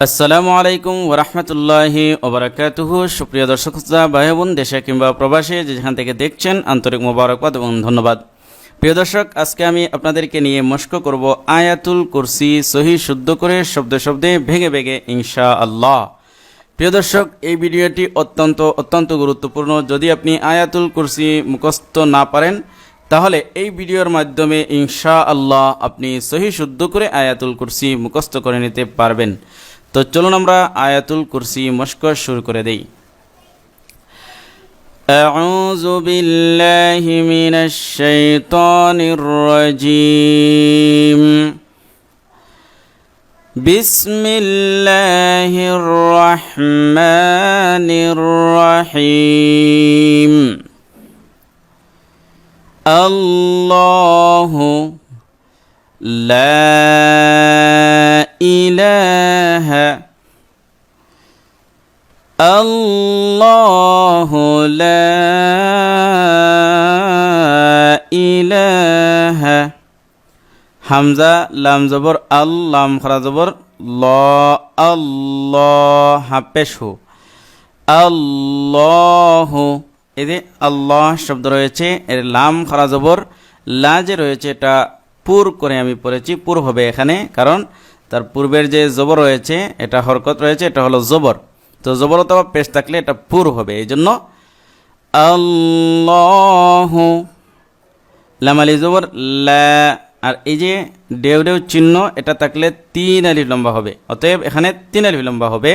আসসালামু আলাইকুম ওরহমতুল্লাহি ওবরাকাতুহ। সুপ্রিয় দর্শক ভাই বোন দেশে কিংবা প্রবাসে যেখান থেকে দেখছেন, আন্তরিক মোবারকবাদ এবং ধন্যবাদ। প্রিয় দর্শক, আজকে আমি আপনাদেরকে নিয়ে মস্ক করব আয়াতুল কুরসি, সহি শুদ্ধ করে, শব্দ শব্দে, ভেঙে ভেঙে ইনশা আল্লাহ প্রিয় দর্শক, এই ভিডিওটি অত্যন্ত অত্যন্ত গুরুত্বপূর্ণ। যদি আপনি আয়াতুল কুরসি মুখস্থ না পারেন, তাহলে এই ভিডিওর মাধ্যমে ইনশা আল্লাহ আপনি সহি শুদ্ধ করে আয়াতুল কুরসি মুখস্থ করে নিতে পারবেন। তো চলুন আমরা আয়াতুল কুরসি মস্ক শুরু করে দেই أعوذ بالله من الشيطان الرجيم بسم الله الرحمن الرحيم الله لا إله الله لا إله হামজা লাম জবর আল লাম খরা জবর ল আল্লাহ হাপেশু আল্লাহ এই যে আল্লাহ শব্দ রয়েছে এর লাম খরা জবর লা যে রয়েছে এটা পুর করে আমি পড়েছি পুর হবে এখানে কারণ তার পূর্বের যে জবর রয়েছে, এটা হরকত রয়েছে, এটা হলো জবর। তো জবর অথবা পেশ থাকলে এটা পুর হবে, এই জন্য আল্লাহ লামালি জবর লা, আর এই যে ডেউ ডেউ চিহ্ন, এটা থাকলে তিন আলিফ লম্বা হবে। অতএব এখানে তিন আলিফ লম্বা হবে।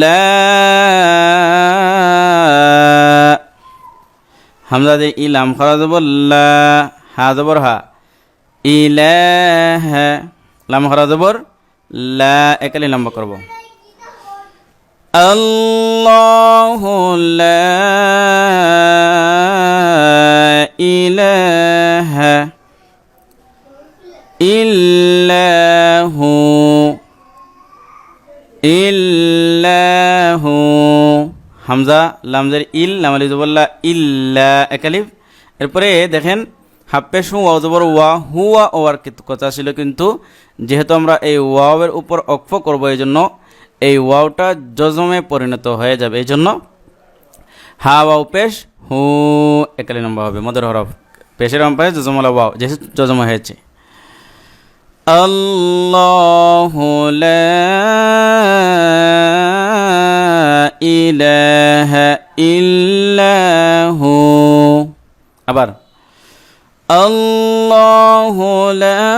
লা হামজা দিয়ে ইলাম খরা জবর, লা, হা জবর, হা। ইলাহ লাম খরা জবর, লা একালি লম্বা করব। আল্লাহ লা ইল্লাহু ইল্লাহু। হামজা, লামজের ইল লামালি জবল্লা ইল্লা, একালিফ। এরপরে দেখেন হাপ্পে সু ওয়া জবর ওয়া হুয়া ওয়ার কথা ছিল কিন্তু যেহেতু আমরা এই ওয়াওয়ের উপর অক্ফ করব এই জন্য এই ওয়াওটা জজমে পরিণত হয়ে যাবে এই জন্য হা ওয়াও পেশ হু একালি নম্বর হবে মদের হরফ পেশের অম্পায় জজমলা ওয়াও যেহেতু জজম হয়েছে الله لا إله إلا هو আবার الله لا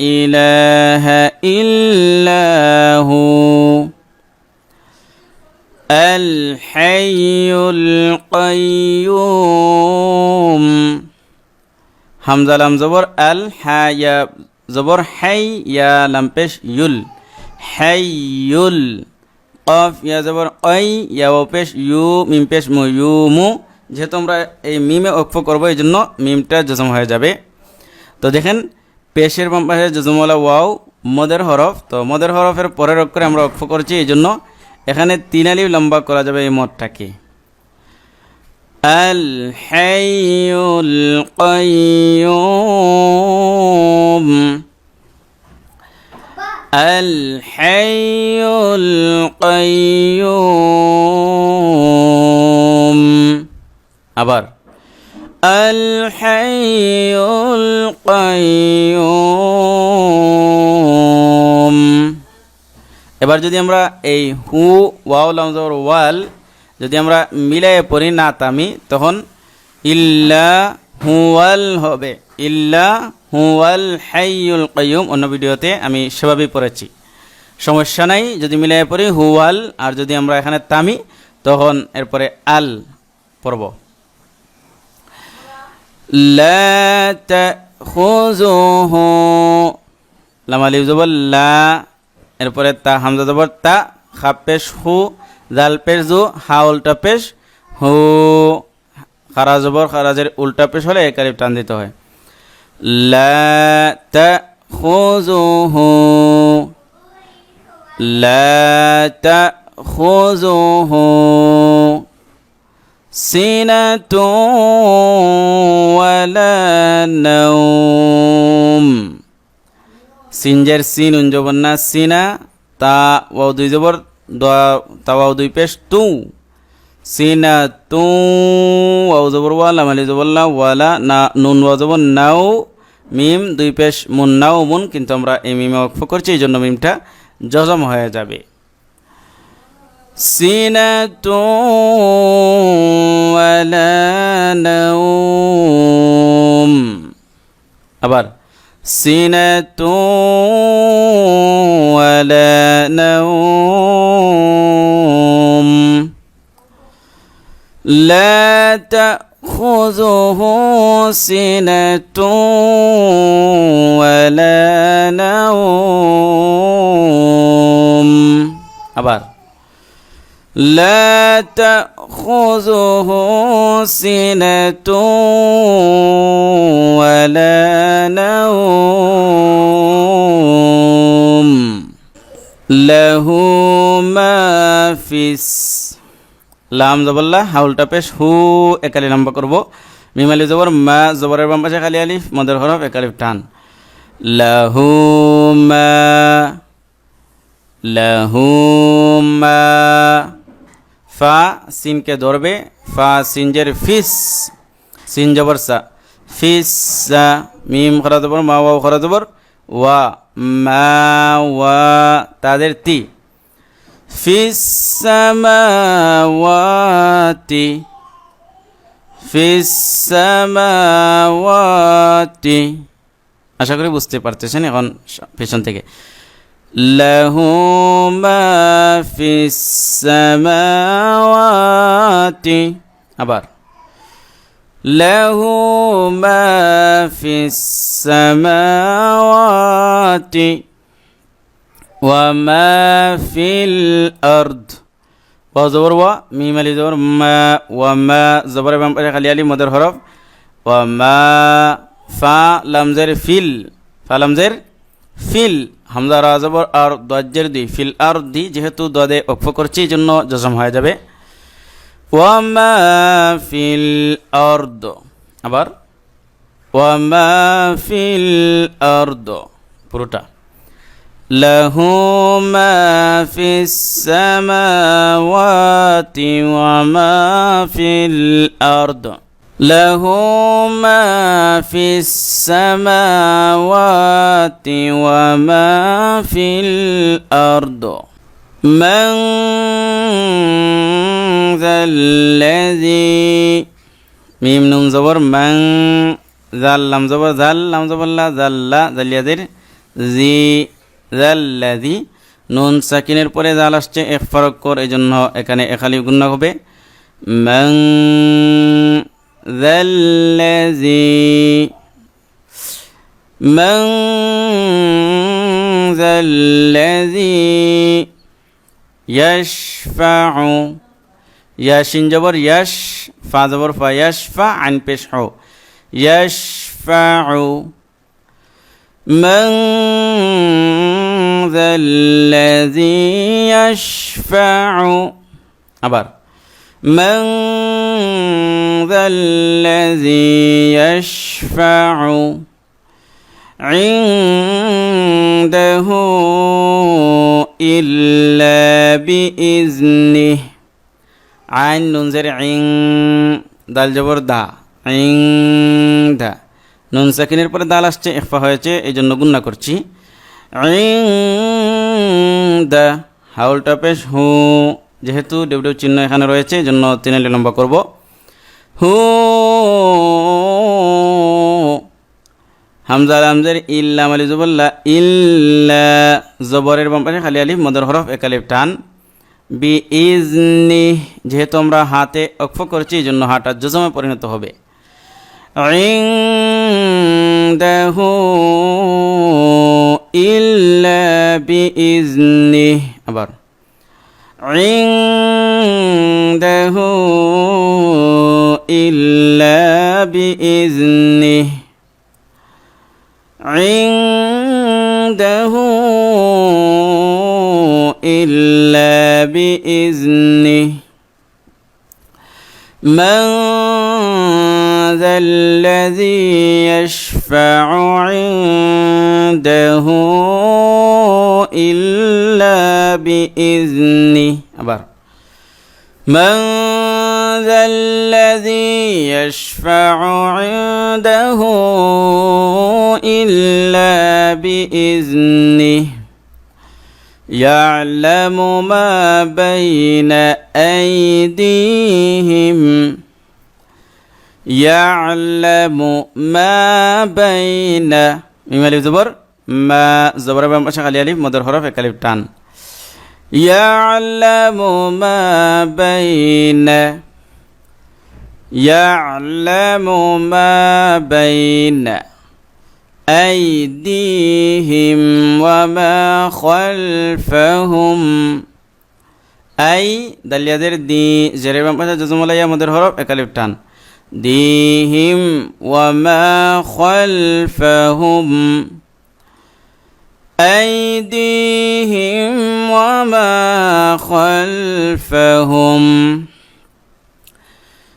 إله إلا هو الحي القيوم. حمزة لم زبر الحي زبر حي يا لم بش يل. حي يل قاف يا زبر أي يا وبش يو من بش مو. يومو যেহেতু আমরা এই মিমে অক্ষ করব, এই জন্য মিমটা জজম হয়ে যাবে। তো দেখেন, পেশের পাশে জজমওয়ালা ওয়াও, মদের হরফ। তো মদের হরফের পরের অক্ষরে আমরা অক্ষ করছি, এই জন্য এখানে তিন আলিফ লম্বা করা যাবে এই মদটাকে। আল হাইউল কাইয়ুম। আল হাইউল কাইয়ুম। আবার আলহাইউল এবার যদি আমরা এই হু, ওয়াও লামজর ওয়াল যদি আমরা মিলাই পড়ি না তামি, তখন ইল্লা হুয়াল হবে। ইল্লা হুয়াল হাইউল কয়ুম অন্য ভিডিওতে আমি সেভাবেই পড়েছি। সমস্যা নাই, যদি মিলাই পড়ি হুয়াল আর যদি আমরা এখানে তামি, তখন এরপরে আল পড়ব। লা তাখুযুহু লাম আলিফ জবর লা এরপরে তা হামজা জবর তা খাপেশ হু, জাল পেশ জু, হা উল্টা পেশ হু। খারা জবর খারাজের উল্টা পেশ হলে একারিব টান দিতে হয়। লা তা খুজুহু লা সিনাতু ওয়ালা নাওম। সিনজের সিন উঞ্জবর না, সিনা, তা, ওয়াও দুই জবর তা, ওয়াও দুই পেশ, তু। সিনা তু ওয়াও জবর, ওয়ালা, মালি জবরলা ওয়ালা, না, নুন, ওয়াও জবর, নাও, মিম, দুই পেশ, মুন, নাও, মুন, কিন্তু আমরা এই মিমে অক্ষ করছি, এই জন্য মিমটা জজম হয়ে যাবে। سنة ولا نوم আবার سنة ولا نوم لا تأخذه سنة ولا نوم আবার لا تأخذه سنة ولا نوم له ما في الس- লাম জবল্লা হাউলটা পেশ হু একালি লম্বা করব মিমালি জবর মা জবরের বাম পাশে খালি আলিফ মদের হরফ একালিফ টান লাহু মা লাহু মা ফা সিনকে ধরবে, ফা সিনজের ফিস, সিন জবর সা, ফিস মিম খরা জবর, মা ওয়া খরা জবর, ওয়া, মা ওয়া, তাদের তি। ফিস সামাওয়াতি ফিস সামাওয়াতি আশা করি বুঝতে পারতেছেন এখন পেছন থেকে। له ما في السماوات আবার له ما في السماوات وما في الأرض وزبر و ميم علي زبر ما وما زبر بام خلي علي مدر حرف وما فا لمزر فيل ফা লামজের ফিল হামদা রাজবর আর দজ্জের দি, ফিল আর দি, যেহেতু দদে অক্ষ করছি জন্য জজম হয়ে যাবে। ওয়ামা ফিল অর্দ আবার ওয়ামা ফিল অর্দ পুরোটা। লহু মা ফিস সামাওয়াতি, ওয়া মা ফিল আরদ। له ما في السماوات وما في الأرض من ذا الذي মিম নুন জবর মাং জাল লাম জবর জাল লাম জবর লা জাল্লা জালিয়াদের জি জাল্লাদি নুন সাকিনের পরে জাল আসছে এক ফরক কর এই জন্য এখানে একালি গুণ হবে মাং ذا الذي من ذا الذي يشفع. ياشين جبر يش فا جبر فا يشفع عن بشحو يشفع من ذا الذي يشفع. أبر من ذا الذي يشفع عنده إلا بإذنه আইন নুনজের ইং দাল জবর দা ইং দা নুন সাকিনের পরে দাল আসছে ইফা হয়েছে এই জন্য গুন্না করছি ইং দা হাউলটা পেশ হু যেহেতু ডেবিউ চিহ্ন এখানে রয়েছে জন্য তিনে লম্বা করব। হু, হামজা হামজার ইল্লা মালি জুবল্লা ইল্লা জবরের বাম্পাশে খালি আলিফ, মদর হরফ একালিফ টান। বি ইজনি যেহেতু আমরা হাতে অক্ষ করছি জন্য হাটা জজমে পরিণত হবে। দেহ ইল্লা বি ইজনি আবার عنده إلا بإذنه. عنده إلا بإذنه. من ذا الذي يشفع عنده إلا بإذنه. من ذا الذي يشفع عنده إلا بإذنه يعلم ما بين أيديهم يعلم ما بين مما الزبر ما زبر بمشغل الألف مدر حرف الكلمة يعلم ما بين يعلم ما بين أيديهم وما خلفهم أي دليادر دي جريبا مجا جزم الله يا مدر هرب اكاليب تان ديهم وما خلفهم أيديهم وما خلفهم.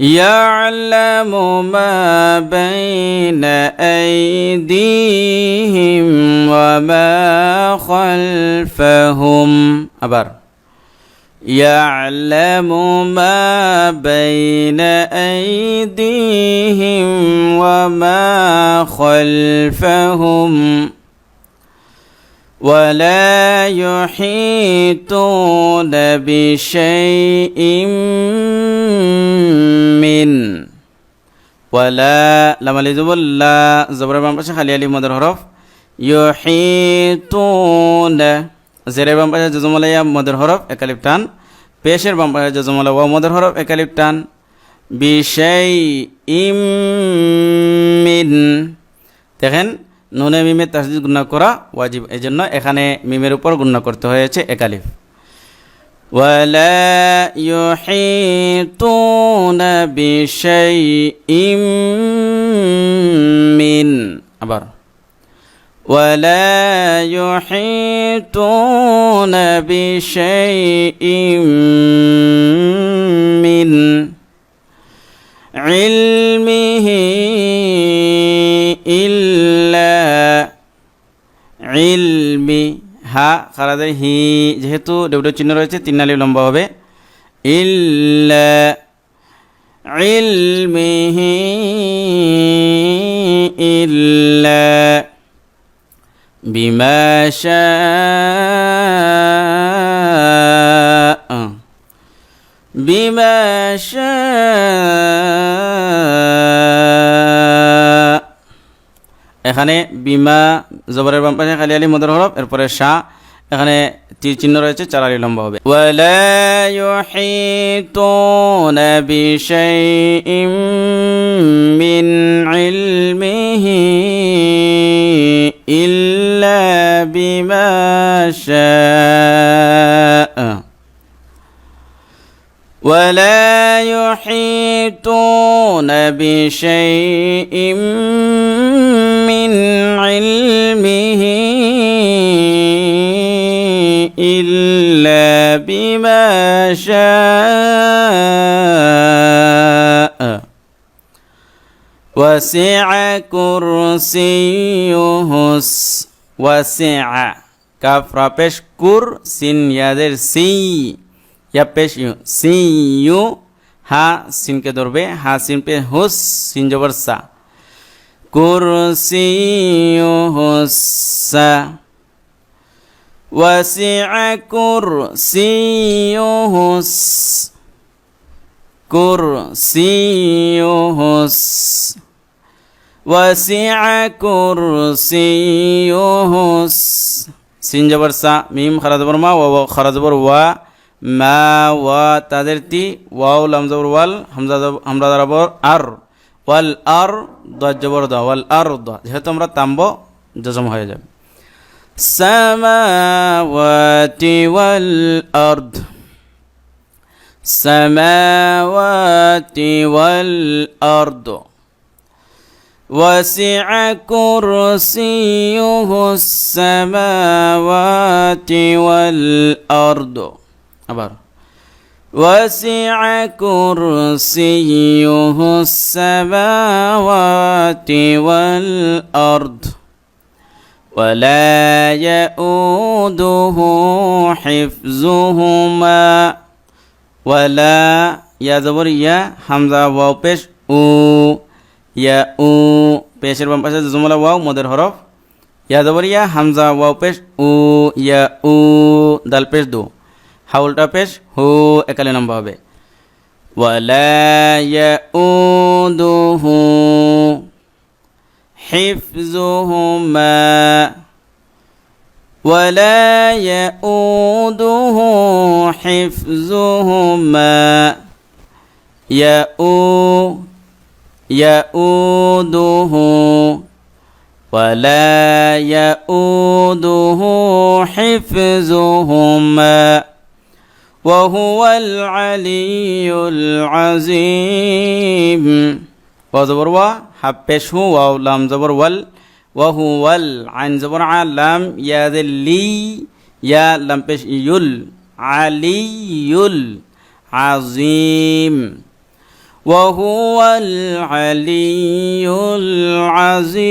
يعلم ما بين أيديهم وما خلفهم. أبر يعلم ما بين أيديهم وما خلفهم. ولا يحيطون بشيء من ولا لما لزبر لا زبر بام পাশে খালি আলি মদের হরফ يحيطون জেরের বাম পাশে জজমলাইয়া মদের হরফ একালিপ টান পেশের বাম পাশে জজমলা ওয়া মদের হরফ একালিপ টান বিশাই ইমিন দেখেন নুনে মিমের তাসদিদ গুণা করা ওয়াজিব এই জন্য এখানে মিমের উপর গুণা করতে হয়েছে একালিফ ولا يحيطون بشيء من আবার ولا يحيطون بشيء من علمه ইলমি হা খারাদের হি যেহেতু ডেবুটো চিহ্ন রয়েছে, তিন নালি লম্বা হবে। ইল্লা, ইলমিহি, ইল্লা, বিমা শাআ বিমা এখানে বিমা জবরের বাম পাশে খালি আলি মদর হরফ, এরপরে শাহ এখানে তীর চিহ্ন রয়েছে, চার আলি লম্বা হবে। ইল্লা বিমা শাআ। ولا يحيطون بشيء من علمه إلا بما شاء. وسع كرسيه وسع. كفر بشكر سن يدر سي या पेश यू, सी यू, हा सिन के दौर पे, हा सिन पे हो सिन जबर सा। कुर्सी हुस्सा वसिअ कुर्सी हुस कुर्सी हुस वसिअ कुर्सी हुस सिन जबर सा, मीम खरदबर मा, वो खरदबर वा। মা ওয়া তাদের তি ওয়াও লাম জবর ওয়াল হামজা জব- হামজা জবর আর ওয়াল আর দ জবর দ ওয়াল আর দ যেহেতু আমরা তাম্ব জজম হয়ে যাবে السماوات والأرض السماوات والأرض وسع كرسيه السماوات والأرض أبار وسع كرسيه السماوات والأرض ولا يؤوده حفظهما ولا يا زبر يا حمزة واو পেশ উ ইয়া উ পেশের বাম পাশে জুমলা ওয়াও মদের হরফ ইয়া জবর ইয়া হামজা ওয়াও পেশ উ ইয়া উ দাল পেশ দু হাউলটা পেশ হু একালে নম্বর হবে ولا يؤوده حفظهما ولا يؤوده حفظهما يؤ يؤوده ولا يؤوده حفظهما وهو العلي العظيم. وزبر و حبش هو واو لام زبر وال وهو العين زبر ع لام يا ذلي يا لام بش يل. علي العظيم وهو العلي العظيم.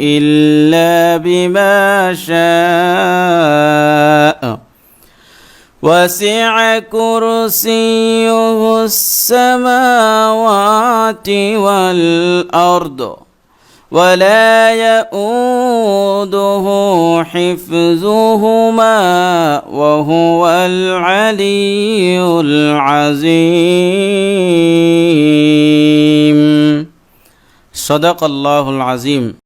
إلا بما شاء. وسع كرسيه السماوات والأرض ولا يؤوده حفظهما وهو العلي العظيم. صدق الله العظيم.